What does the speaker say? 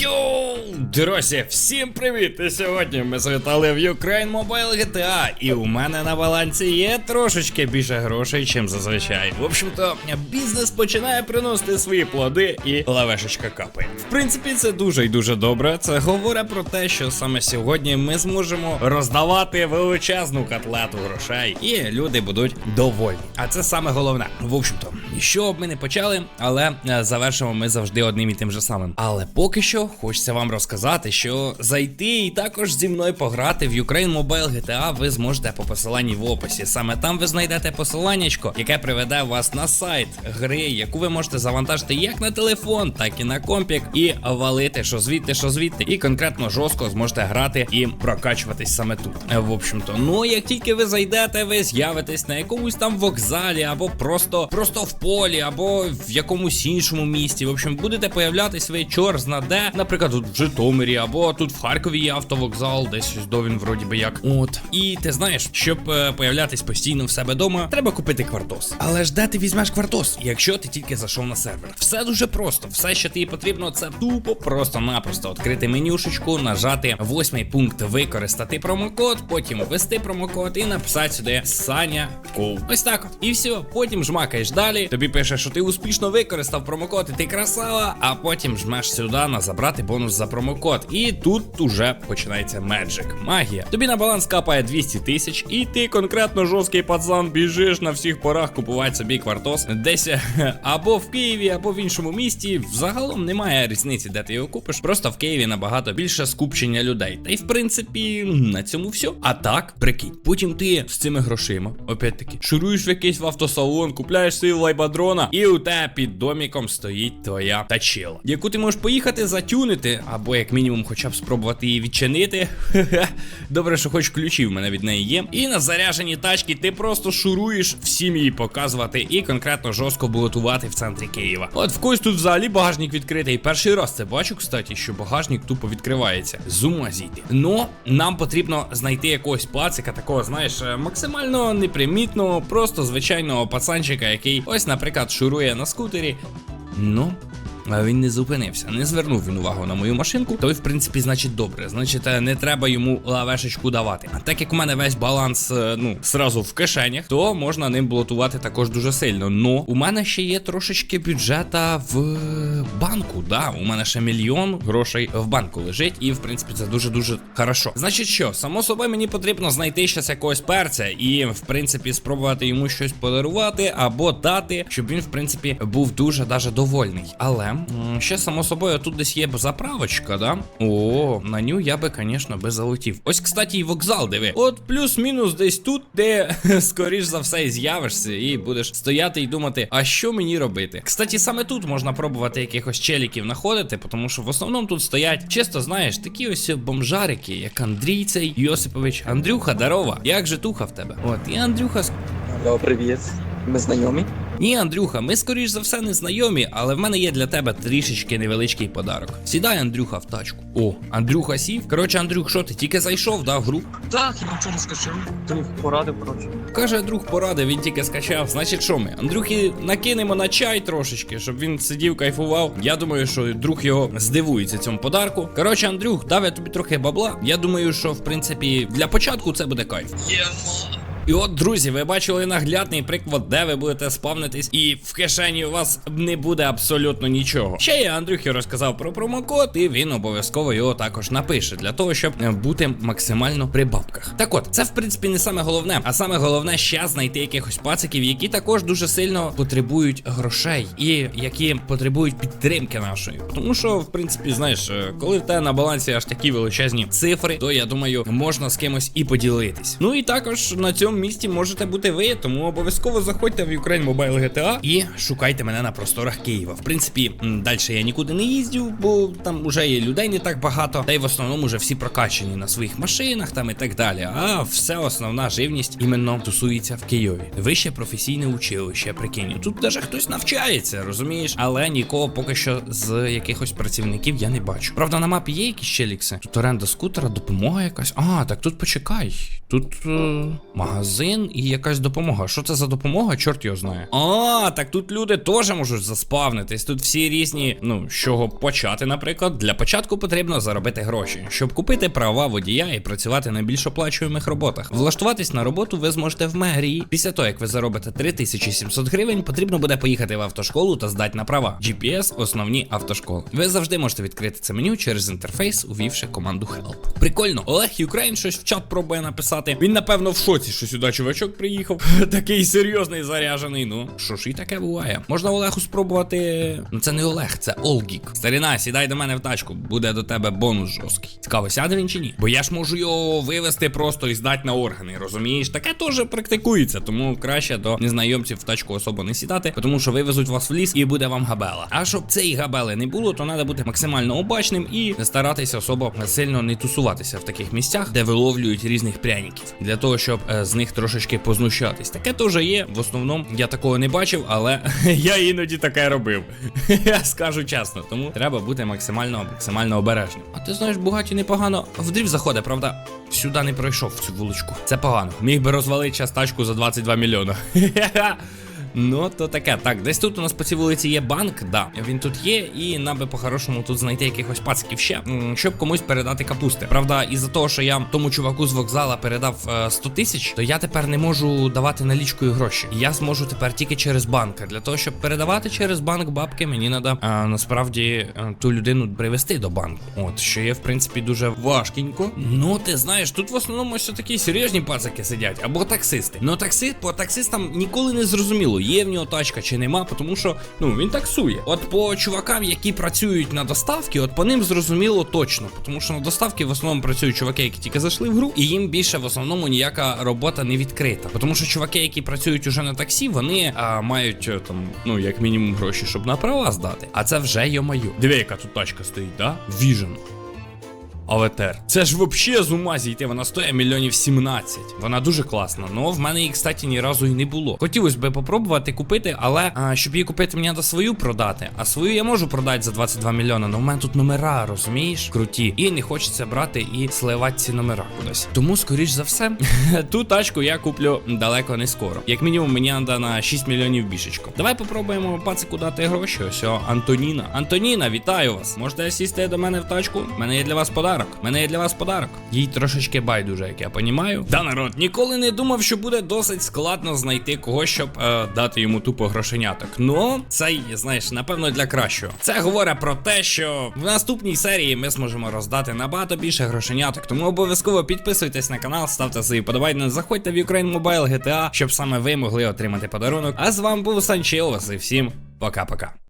Йоу, друзі, всім привіт! І сьогодні ми завітали в Ukraine Mobile GTA, і у мене на балансі є трошечки більше грошей, чим зазвичай. В общем-то, бізнес починає приносити свої плоди, і лавешечка капає. В принципі, це дуже і дуже добре. Це говорить про те, що саме сьогодні ми зможемо роздавати величезну котлету грошей, і люди будуть довольні. А це саме головне. В общем-то, що б ми не почали, але е, завершимо ми завжди одним і тим же самим. Але поки що хочеться вам розказати, що зайти і також зі мною пограти в Ukraine Mobile GTA ви зможете по посиланні в описі. Саме там ви знайдете посиланнячко, яке приведе вас на сайт гри, яку ви можете завантажити як на телефон, так і на компік, і валити, що звідти, що звідти, і конкретно жорстко зможете грати і прокачуватись саме тут. В общем-то, ну як тільки ви зайдете, ви з'явитесь на якомусь там вокзалі, або просто просто в полі, або в якомусь іншому місті. В общем, будете появлятись ви чор зна де, наприклад, тут в Житомирі, або тут в Харкові є автовокзал, десь ось до він вроді би як. От. І ти знаєш, щоб е, появлятись постійно в себе вдома, треба купити квартос. Але ж де ти візьмеш квартос, якщо ти тільки зайшов на сервер? Все дуже просто. Все, що тобі потрібно, це тупо просто-напросто відкрити менюшечку, нажати восьмий пункт використати промокод, потім ввести промокод і написати сюди Саня Ков. Ось так. от. І все. Потім жмакаєш далі. Тобі пише, що ти успішно використав промокод, і ти красава. А потім жмеш сюди на забрати бонус за промокод. І тут уже починається меджик. Магія. Тобі на баланс капає 200 тисяч, і ти конкретно жорсткий пацан біжиш на всіх порах купувати собі квартос десь е, або в Києві, або в іншому місті. Взагалом немає різниці, де ти його купиш. Просто в Києві набагато більше скупчення людей. Та й в принципі на цьому все. А так, прикинь, потім ти з цими грошима, опять-таки, шуруєш в якийсь в автосалон, купляєш свій лайбадрона, і у тебе під доміком стоїть твоя тачила, яку ти можеш поїхати затюнити, або як мінімум, хоча б спробувати її відчинити. Добре, що хоч ключі в мене від неї є. І на заряженій тачці ти просто шуруєш всім її показувати і конкретно жорстко балотувати в центрі Києва. От в когось тут взагалі багажник відкритий. Перший раз це бачу, кстати, що багажник тупо відкривається. З ума зійти. Ну, нам потрібно знайти якогось пацика, такого, знаєш, е, максимально непримітного, просто звичайного пацанчика, який ось, наприклад, шурує на скутері. Ну. Він не зупинився, не звернув він увагу на мою машинку. То й в принципі, значить, добре. Значить, е, не треба йому лавешечку давати. А так як у мене весь баланс, е, ну, сразу в кишенях, то можна ним блотувати також дуже сильно. Но у мене ще є трошечки бюджета в банку. Да, у мене ще мільйон грошей в банку лежить, і в принципі це дуже дуже хорошо. Значить, що, само собою, мені потрібно знайти щось якогось перця і, в принципі, спробувати йому щось подарувати або дати, щоб він, в принципі, був дуже даже довольний. Але м, ще само собою тут десь є заправочка, да? О, на ню я би, звісно, би залетів. Ось, кстати, і вокзал, диви. От плюс-мінус десь тут, де скоріш за все і з'явишся, і будеш стояти і думати, а що мені робити? Кстати, саме тут можна пробувати якихось челіків знаходити, тому що в основному тут стоять, чисто знаєш, такі ось бомжарики, як Андрій цей Йосипович. Андрюха, дарова. Як же туха в тебе? От, і Андрюха Алло, привіт. Ми знайомі? Ні, Андрюха, ми скоріш за все не знайомі, але в мене є для тебе трішечки невеличкий подарок. Сідай, Андрюха, в тачку. О, Андрюха сів. Коротше, Андрюх, що ти тільки зайшов, да, в гру? Так, я нічого не скажу. Друг порадив, коротше. Каже, друг порадив, він тільки скачав. Значить, що ми? Андрюхи накинемо на чай трошечки, щоб він сидів, кайфував. Я думаю, що друг його здивується цьому подарку. Коротше, Андрюх, дав я тобі трохи бабла. Я думаю, що в принципі для початку це буде кайф. І от, друзі, ви бачили наглядний приклад, де ви будете спавнитись, і в кишені у вас не буде абсолютно нічого. Ще я Андрюхі розказав про промокод, і він обов'язково його також напише для того, щоб е, бути максимально при бабках. Так от, це в принципі не саме головне, а саме головне ще знайти якихось пациків, які також дуже сильно потребують грошей і які потребують підтримки нашої. Тому що, в принципі, знаєш, е, коли в тебе на балансі аж такі величезні цифри, то я думаю, можна з кимось і поділитись. Ну і також на цьому місці можете бути ви, тому обов'язково заходьте в Ukraine Mobile GTA і шукайте мене на просторах Києва. В принципі, далі я нікуди не їздю, бо там уже є людей не так багато, та й в основному вже всі прокачені на своїх машинах там і так далі. А все основна живність іменно тусується в Києві. Вище професійне училище, прикинь. Тут навіть хтось навчається, розумієш? Але нікого поки що з якихось працівників я не бачу. Правда, на мапі є якісь челікси. Тут оренда скутера, допомога якась. А, так тут почекай. Тут е, магазин і якась допомога. Що це за допомога? Чорт його знає. А, так тут люди теж можуть заспавнитись. Тут всі різні, ну, з чого почати, наприклад. Для початку потрібно заробити гроші, щоб купити права водія і працювати на більш оплачуємих роботах. Влаштуватись на роботу ви зможете в мерії. Після того, як ви заробите 3700 гривень, потрібно буде поїхати в автошколу та здати на права. GPS – основні автошколи. Ви завжди можете відкрити це меню через інтерфейс, увівши команду Help. Прикольно, Олег Юкрейн щось в чат пробує написати. Він, напевно, в шоці, що сюди чувачок приїхав. Такий серйозний заряжений. Ну що ж і таке буває. Можна Олегу спробувати. Ну це не Олег, це Олгік. Старіна, сідай до мене в тачку, буде до тебе бонус жорсткий. Цікаво, сяде він чи ні? Бо я ж можу його вивезти просто і здати на органи, розумієш? Таке теж практикується, тому краще до незнайомців в тачку особо не сідати, тому що вивезуть вас в ліс і буде вам габела. А щоб цієї габели не було, то треба бути максимально обачним і старатися особо сильно не тусуватися в таких місцях, де виловлюють різних пряників, для того, щоб е, з них трошечки познущатись. Таке теж є. В основному я такого не бачив, але я іноді таке робив. Я скажу чесно, тому треба бути максимально максимально обережним. А ти знаєш, Бугаті непогано в дрів заходить, правда? Сюди не пройшов в цю вуличку. Це погано. Міг би розвалити час за 22 мільйона. Ну, то таке. Так, десь тут у нас по цій вулиці є банк, да. Він тут є, і нам би по-хорошому тут знайти якихось пациків ще, щоб комусь передати капусти. Правда, із-за того, що я тому чуваку з вокзала передав е, 100 тисяч, то я тепер не можу давати налічкою гроші. Я зможу тепер тільки через банк. Для того, щоб передавати через банк бабки, мені треба е, насправді е, ту людину привести до банку. От, що є, в принципі, дуже важкенько. Ну, ти знаєш, тут в основному ось такі серйозні пацики сидять, або таксисти. Ну, таксист, по таксистам ніколи не зрозуміло, є в нього тачка чи нема, тому що ну він таксує. От по чувакам, які працюють на доставки, от по ним зрозуміло точно, тому що на доставки в основному працюють чуваки, які тільки зайшли в гру, і їм більше в основному ніяка робота не відкрита. Тому що чуваки, які працюють уже на таксі, вони а, мають е, там, ну як мінімум, гроші, щоб на права здати. А це вже йо-маю. Диви, яка тут тачка стоїть, да? Vision. Аветер. Це ж вообще з ума зійти, вона стоїть мільйонів 17. Вона дуже класна. Ну в мене її, кстати, ні разу і не було. Хотілося би попробувати купити, але а, щоб її купити, мені треба свою продати. А свою я можу продати за 22 мільйони. але в мене тут номера, розумієш? Круті. І не хочеться брати і сливати ці номера кудись. Тому, скоріш за все, ту тачку я куплю далеко не скоро. Як мінімум, мені треба на 6 мільйонів бішечко. Давай попробуємо пацику дати гроші. Ось Антоніна. Антоніна, вітаю вас. Можете сісти до мене в тачку? У мене є для вас подарок. Мене є для вас подарок. Їй трошечки байдуже, як я понімаю. Да, народ, ніколи не думав, що буде досить складно знайти когось, щоб е, дати йому тупо грошеняток. Ну, це, знаєш, напевно, для кращого. Це говорить про те, що в наступній серії ми зможемо роздати набагато більше грошеняток. Тому обов'язково підписуйтесь на канал, ставте свої подобайки, заходьте в Ukraine Mobile GTA, щоб саме ви могли отримати подарунок. А з вами був Санчелос і всім пока-пока.